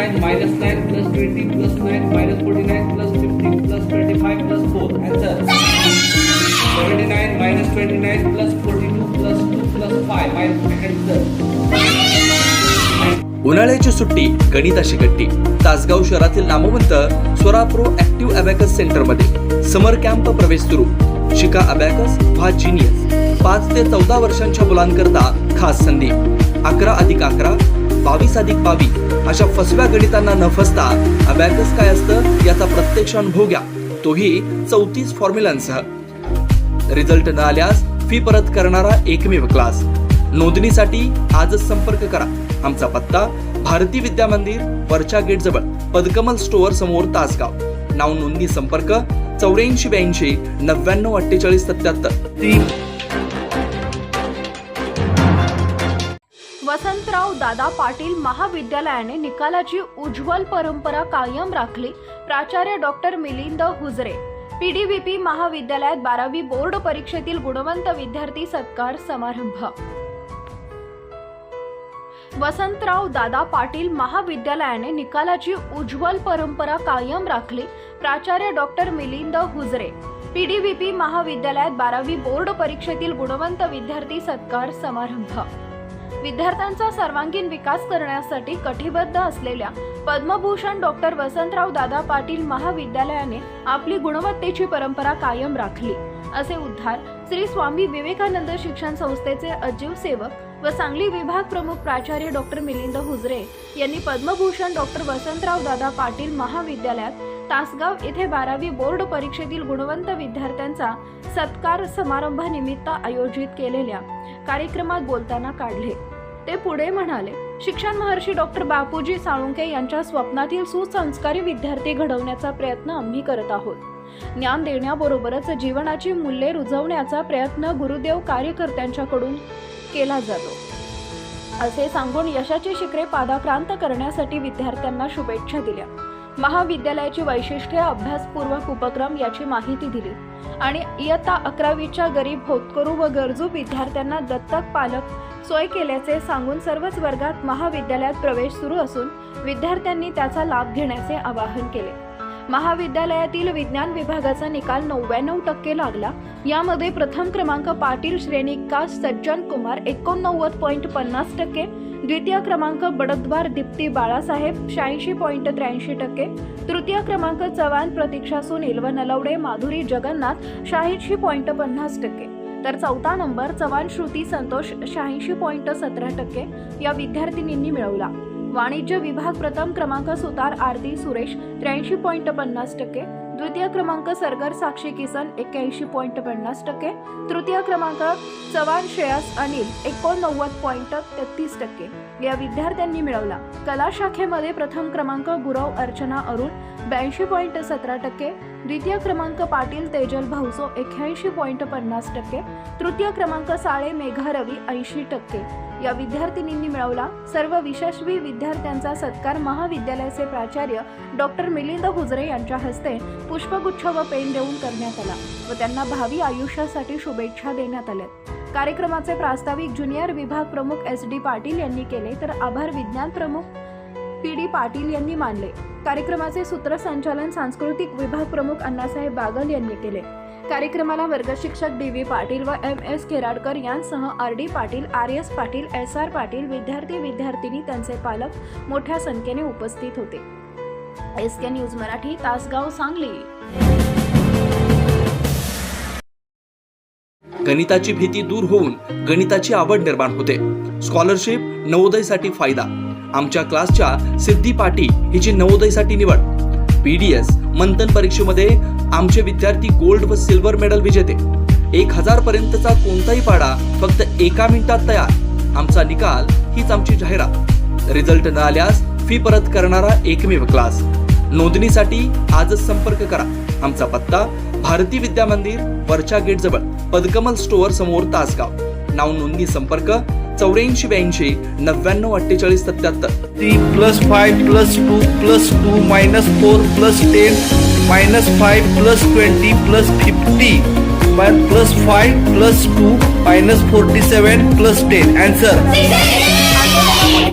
Nine minus nine plus twenty plus nine minus forty nine plus fifty plus twenty five plus four answer seventy nine minus twenty nine plus forty two plus उन्हाळ्याची सुट्टी गणिताशी गट्टी. तासगाव शहरातील नामवंत स्वराप्रो active abacus सेंटरमध्ये समर camp प्रवेश सुरू. शिका abacus व्हा जिनियस पाच ते चौदा वर्षांच्या मुलांकरता खास संधी. अकरा अधिक अकरा बावीस अधिक बावीस. अशा फसव्या गणितांना न फसता अबॅकस काय असतं? याचा प्रत्यक्ष अनुभव घ्या. तोही चौतीस फॉर्म्युलांसह. रिझल्ट न आल्यास फी परत करणारा एकमेव क्लास. नोंदणीसाठी आजच संपर्क करा. आमचा पत्ता भारती विद्या मंदिर वरच्या गेट जवळ पदकमल स्टोअर समोर तासगाव. नाव नोंदणी संपर्क चौऱ्याऐंशी ब्याऐंशी नव्याण्णव अठ्ठेचाळीस सत्याहत्तर. वसंतराव दादा पाटील महाविद्यालयाने निकालाची उज्ज्वल परंपरा कायम राखली. प्राचार्य डॉक्टर मिलिंद हुजरे पीडीव्हीपी महाविद्यालयात बारावी बोर्ड परीक्षेतील गुणवंत विद्यार्थी सत्कार समारंभ. वसंतराव दादा पाटील महाविद्यालयाने निकालाची उज्ज्वल परंपरा कायम राखली. प्राचार्य डॉक्टर मिलिंद हुजरे पीडीव्हीपी महाविद्यालयात बारावी बोर्ड परीक्षेतील गुणवंत विद्यार्थी सत्कार समारंभ. विद्यार्थ्यांचा सर्वांगीण विकास करण्यासाठी कटिबद्ध असलेल्या पद्मभूषण डॉक्टर वसंतराव दादा पाटील महाविद्यालयाने आपली गुणवत्तेची परंपरा कायम राखली. असे उद्धार श्री स्वामी विवेकानंद शिक्षण संस्थेचे अजीव सेवक व सांगली विभाग प्रमुख प्राचार्य डॉक्टर मिलिंद हुजरे यांनी पद्मभूषण डॉक्टर वसंतराव दादा पाटील महाविद्यालयात तासगाव येथे बारावी बोर्ड परीक्षेतील गुणवंत विद्यार्थ्यांचा सत्कार समारंभानिमित्त आयोजित केलेल्या कार्यक्रमात बोलताना काढले. ते पुढे म्हणाले शिक्षण महर्षी डॉक्टर बापूजी साळुंके यांच्या स्वप्नातील सुसंस्कारी विद्यार्थी घडवण्याचा प्रयत्न आम्ही करत आहोत. ज्ञान देण्याबरोबरच जीवनाची मूल्ये रुजवण्याचा प्रयत्न गुरुदेव कार्यकर्त्यांच्याकडून केला जातो. असे सांगून यशाची शिखरे पादाक्रांत करण्यासाठी विद्यार्थ्यांना शुभेच्छा दिल्या. महाविद्यालयाची वैशिष्ट्ये अभ्यासपूर्वक उपक्रम याची माहिती दिली. आणि इयत्ता अकरावीच्या गरीब होतकरू व गरजू विद्यार्थ्यांना दत्तक पालक सोय केल्याचे सांगून सर्वच वर्गात महाविद्यालयात प्रवेश सुरू असून विद्यार्थ्यांनी त्याचा लाभ घेण्याचे आवाहन केले. महाविद्यालयातील विज्ञान विभागाचा निकाल नव्याण्णव टक्के लागला यामध्ये प्रथम क्रमांक पाटील श्रेणिका सज्जन कुमार एकोणनव्वद पॉईंट पन्नास टक्के. द्वितीय क्रमांक बडद्वार दीप्ती बाळासाहेब शहाऐंशी पॉईंट त्र्याऐंशी टक्के. तृतीय क्रमांक चव्हाण प्रतीक्षा सुनील व नलवडे माधुरी जगन्नाथ शहाऐंशी पॉईंट पन्नास टक्के. तर चौथा नंबर चव्हाण श्रुती संतोष शहाऐंशी पॉईंट सतरा टक्के. या विद्यार्थिनींनी मिळवला. वाणिज्य विभाग प्रथम क्रमांक सुतार आरती सुरेश त्र्याऐंशी पॉईंट पन्नास टक्के. द्वितीय क्रमांक सरगर साक्षी किसन एक्क्याऐंशी पॉईंट पन्नास टक्के. तृतीय क्रमांक चव्हाण श्रेयस अनिल एकोणनव्वद पॉईंट तेहतीस टक्के. या विद्यार्थ्यांनी मिळवला. कला शाखेमध्ये प्रथम क्रमांक गुरव अर्चना अरुण ब्याऐंशी पॉईंट सतरा टक्के. द्वितीय क्रमांक पाटील तेजल भाऊसो एक्क्याऐंशी पॉईंट पन्नास टक्के. तृतीय क्रमांक साळे मेघा रवी ऐंशी टक्के. या विद्यार्थिनींनी मिळवला सर्व विशस्वी विद्यार्थ्यांचा सत्कार महाविद्यालयाचे प्राचार्य डॉक्टर मिलिंद हुजरे यांच्या हस्ते पुष्पगुच्छ व पेन देऊन करण्यात आला व त्यांना भावी आयुष्यासाठी शुभेच्छा देण्यात आल्या. कार्यक्रमाचे प्रास्ताविक ज्युनियर विभाग प्रमुख एस डी पाटील यांनी केले. तर आभार विज्ञान प्रमुख पी डी पाटील यांनी मानले. कार्यक्रमाचे सूत्रसंचालन सांस्कृतिक विभाग प्रमुख अण्णासाहेब बागल यांनी केले. कार्यक्रमाला वर्गशिक्षक डी व्ही पाटील व एम एस केराडकर यांसह R D Patil R S Patil S R Patil विद्यार्थी विद्यार्थिनी त्यांचे पालक मोठ्या संख्येने उपस्थित होते. S K news Marathi Tasgaon Sangli. गणिताची भीती दूर होऊन गणिताची आवड निर्माण होते. स्कॉलरशिप नवोदयसाठी फायदा. आमच्या क्लासच्या सिद्धी पाटी हिची नवोदयसाठी निवड. पीडीएस मंथन परीक्षेमध्ये आमचे विद्यार्थी गोल्ड व सिल्वर मेडल विजेते. एक हजार पर्यंतचा कोणताही पाडा फक्त एका मिनिटात तयार. आमचा निकाल हीच आमची जाहिरात. रिझल्ट न आल्यास फी परत करणारा एकमेव क्लास नोंदणीसाठी आजच संपर्क करा. आमचा पत्ता भारती विद्या मंदिर वरच्या गेट जवळ पदकमल स्टोअर समोर तासगाव. नाव नोंदणी संपर्क चौऱ्याऐंशी ब्याऐंशी नव्याण्णव अठ्ठेचाळीस सत्याहत्तर. Three plus five plus two plus two minus four plus ten minus five plus twenty plus fifty plus five plus two minus forty seven plus ten. Answer